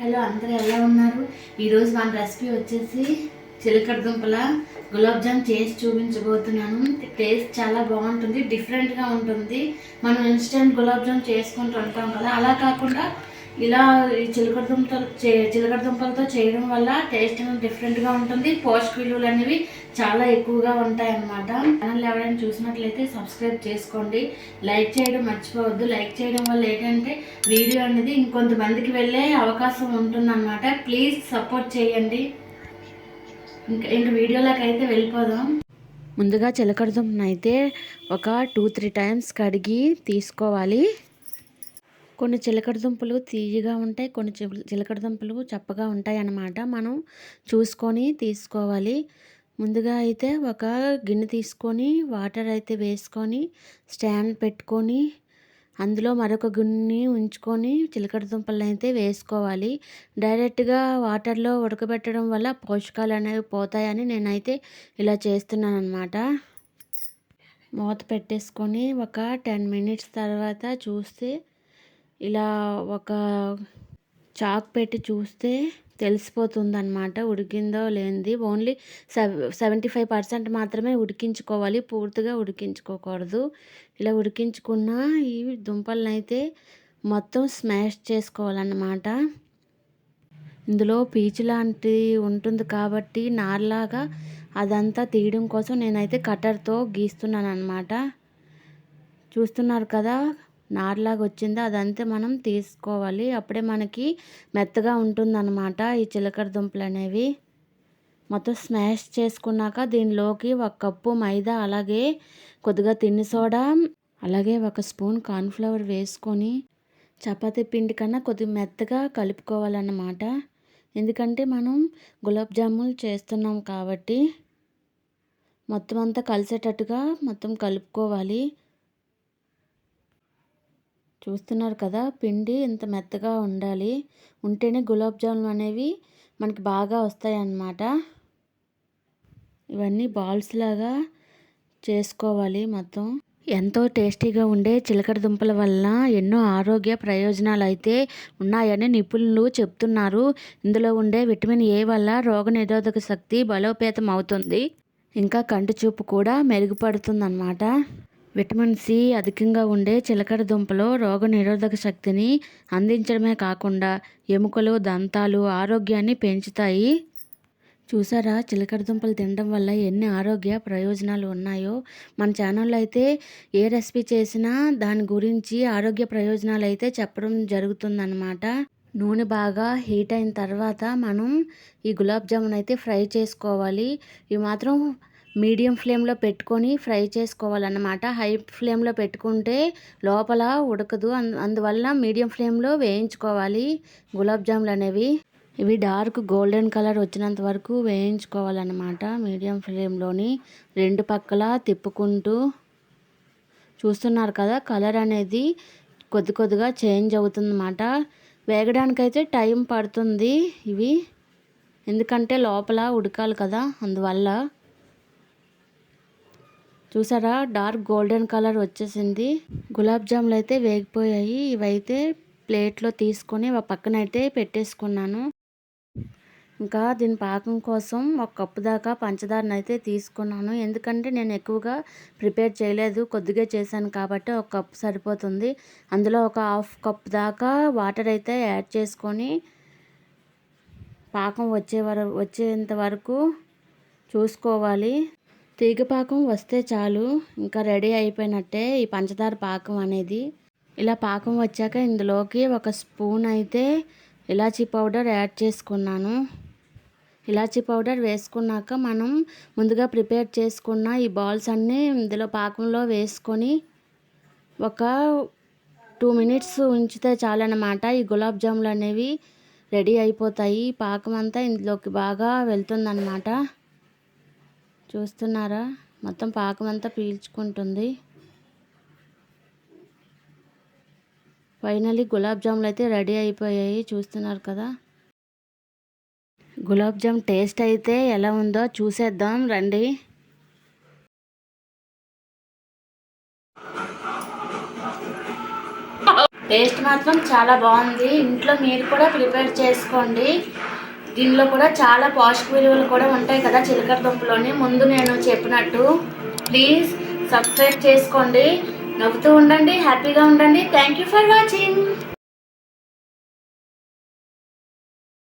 Hello అందరూ ఎలా ఉన్నారు? ఈరోజు మన రెసిపీ వచ్చేసి చిలకడ దుంపల గులాబ్ జామ్ చేసి చూపించబోతున్నాను. టేస్ట్ చాలా బాగుంటుంది డిఫరెంట్గా ఉంటుంది. మనం ఇన్స్టెంట్ గులాబ్ జామ్ చేసుకుంటూ ఉంటాం కదా అలా కాకుండా ఇలా ఈ చిలకడ దుంపలు చే చిలకడ దుంపలతో చేయడం వల్ల టేస్ట్ అనేది డిఫరెంట్గా ఉంటుంది. పోషక విలువలు అనేవి చాలా ఎక్కువగా ఉంటాయి అన్నమాట ఛానల్ ఎవరైనా చూసినట్లయితే సబ్స్క్రైబ్ చేసుకోండి. లైక్ చేయడం మర్చిపోవద్దు. లైక్ చేయడం వల్ల ఏంటంటే వీడియో అనేది ఇంకొంతమందికి వెళ్ళే అవకాశం ఉంటుందన్నమాట. ప్లీజ్ సపోర్ట్ చేయండి. ఇంకా ఇంక వీడియోలోకి అయితే వెళ్ళిపోదాం. ముందుగా చిలకడ దుంపను అయితే ఒక టూ త్రీ టైమ్స్ కడిగి తీసుకోవాలి. కొన్ని చిలకడ దుంపలు తీయగా ఉంటాయి కొన్ని చిలకడ దుంపలు చప్పగా ఉంటాయి అన్నమాట మనం చూసుకొని తీసుకోవాలి. ముందుగా అయితే ఒక గిన్నె తీసుకొని వాటర్ అయితే వేసుకొని స్టాండ్ పెట్టుకొని అందులో మరొక గిన్నె ఉంచుకొని చిలకడ దుంపలను అయితే వేసుకోవాలి. డైరెక్ట్గా వాటర్లో ఉడకబెట్టడం వల్ల పోషకాలు అనేవి పోతాయని నేనైతే ఇలా చేస్తున్నాను అనమాట మూత పెట్టేసుకొని ఒక టెన్ మినిట్స్ తర్వాత చూస్తే ఇలా ఒక చాక్ పెట్టి చూస్తే తెలిసిపోతుంది అనమాట ఉడికిందో లేనిది. ఓన్లీ సెవెంటీ ఫైవ్ పర్సెంట్ మాత్రమే ఉడికించుకోవాలి. పూర్తిగా ఉడికించుకోకూడదు. ఇలా ఉడికించుకున్న ఈ దుంపలను అయితే మొత్తం స్మాష్ చేసుకోవాలన్నమాట. ఇందులో పీచు లాంటి ఉంటుంది కాబట్టి నార్లాగా అదంతా తీయడం కోసం నేనైతే కట్టర్తో గీస్తున్నాను అనమాట చూస్తున్నారు కదా? నార్లాగా వచ్చిందో అదంతా మనం తీసుకోవాలి. అప్పుడే మనకి మెత్తగా ఉంటుందన్నమాట ఈ చిలకడ దుంపలు అనేవి మొత్తం స్మాష్ చేసుకున్నాక దీనిలోకి ఒక కప్పు మైదా అలాగే కొద్దిగా తిన్ని సోడా అలాగే ఒక స్పూన్ కార్న్ఫ్లవర్ వేసుకొని చపాతీ పిండి కన్నా కొద్దిగా మెత్తగా కలుపుకోవాలన్నమాట. ఎందుకంటే మనం గులాబ్ జాములు చేస్తున్నాం కాబట్టి మొత్తం అంతా కలిసేటట్టుగా మొత్తం కలుపుకోవాలి. చూస్తున్నారు కదా పిండి ఇంత మెత్తగా ఉండాలి. ఉంటేనే గులాబ్ జాములు అనేవి మనకి బాగా వస్తాయి అన్నమాట ఇవన్నీ బాల్స్ లాగా చేసుకోవాలి మొత్తం. ఎంతో టేస్టీగా ఉండే చిలకడ దుంపల వల్ల ఎన్నో ఆరోగ్య ప్రయోజనాలు అయితే ఉన్నాయని నిపుణులు చెప్తున్నారు. ఇందులో ఉండే విటమిన్ ఏ వల్ల రోగనిరోధక శక్తి బలోపేతం అవుతుంది ఇంకా కంటి చూపు కూడా మెరుగుపడుతుందన్నమాట. విటమిన్ సి అధికంగా ఉండే చిలకడ దుంపలో రోగ నిరోధక శక్తిని అందించడమే కాకుండా ఎముకలు దంతాలు ఆరోగ్యాన్ని పెంచుతాయి. చూసారా? చిలకడ దుంపలు తినడం వల్ల ఎన్ని ఆరోగ్య ప్రయోజనాలు ఉన్నాయో? మన ఛానల్లో అయితే ఏ రెసిపీ చేసినా దాని గురించి ఆరోగ్య ప్రయోజనాలు అయితే చెప్పడం జరుగుతుందన్నమాట. నూనె బాగా హీట్ అయిన తర్వాత మనం ఈ గులాబ్ జామున్ అయితే ఫ్రై చేసుకోవాలి. ఇవి మాత్రం మీడియం ఫ్లేమ్లో పెట్టుకొని ఫ్రై చేసుకోవాలన్నమాట. హై ఫ్లేమ్లో పెట్టుకుంటే లోపల ఉడకదు. అందువల్ల మీడియం ఫ్లేమ్లో వేయించుకోవాలి గులాబ్ జాములు అనేవి. ఇవి డార్క్ గోల్డెన్ కలర్ వచ్చినంత వరకు వేయించుకోవాలన్నమాట మీడియం ఫ్లేమ్లోని. రెండు పక్కల తిప్పుకుంటూ చూస్తున్నారు కదా కలర్ అనేది కొద్ది కొద్దిగా చేంజ్ అవుతుందన్నమాట. వేగడానికైతే టైం పడుతుంది ఇవి. ఎందుకంటే లోపల ఉడకాలి కదా అందువల్ల చూసారా? డార్క్ గోల్డెన్ కలర్ వచ్చేసింది. గులాబ్ జాములు అయితే వేగిపోయాయి. ఇవైతే ప్లేట్లో తీసుకొని ఒక పక్కన అయితే పెట్టేసుకున్నాను. ఇంకా దీని పాకం కోసం ఒక కప్పు దాకా పంచదారను అయితే తీసుకున్నాను. ఎందుకంటే నేను ఎక్కువగా ప్రిపేర్ చేయలేదు. కొద్దిగా చేశాను కాబట్టి ఒక కప్పు సరిపోతుంది. అందులో ఒక హాఫ్ కప్ దాకా వాటర్ అయితే యాడ్ చేసుకొని పాకం వచ్చే వరకు వచ్చేంత వరకు చూసుకోవాలి. తీగ పాకం వస్తే చాలు. ఇంకా రెడీ అయిపోయినట్టే ఈ పంచదార పాకం అనేది. ఇలా పాకం వచ్చాక ఇందులోకి ఒక స్పూన్ అయితే ఇలాచీ పౌడర్ యాడ్ చేసుకున్నాను. ఇలాచీ పౌడర్ వేసుకున్నాక మనం ముందుగా ప్రిపేర్ చేసుకున్న ఈ బాల్స్ అన్నీ ఇందులో పాకంలో వేసుకొని ఒక టూ మినిట్స్ ఉంచితే చాలన్నమాట. ఈ గులాబ్ జాములు అనేవి రెడీ అయిపోతాయి. పాకం అంతా ఇందులోకి బాగా వెళ్తుందన్నమాట. చూస్తున్నారా? మొత్తం పాకం అంతా పీల్చుకుంటుంది. ఫైనలీ గులాబ్ జాములు అయితే రెడీ అయిపోయాయి. చూస్తున్నారు కదా? గులాబ్ జామ్ టేస్ట్ అయితే ఎలా ఉందో చూసేద్దాం. రండి. టేస్ట్ మాత్రం చాలా బాగుంది. ఇంట్లో మీరు కూడా ప్రిపేర్ చేసుకోండి. దీనిలో కూడా చాలా పోషక విలువలు కూడా ఉంటాయి కదా చిలకడ దుంపలోని. ముందు నేను చెప్పినట్టు ప్లీజ్ సబ్స్క్రైబ్ చేసుకోండి. నవ్వుతూ ఉండండి హ్యాపీగా ఉండండి. Thank you for watching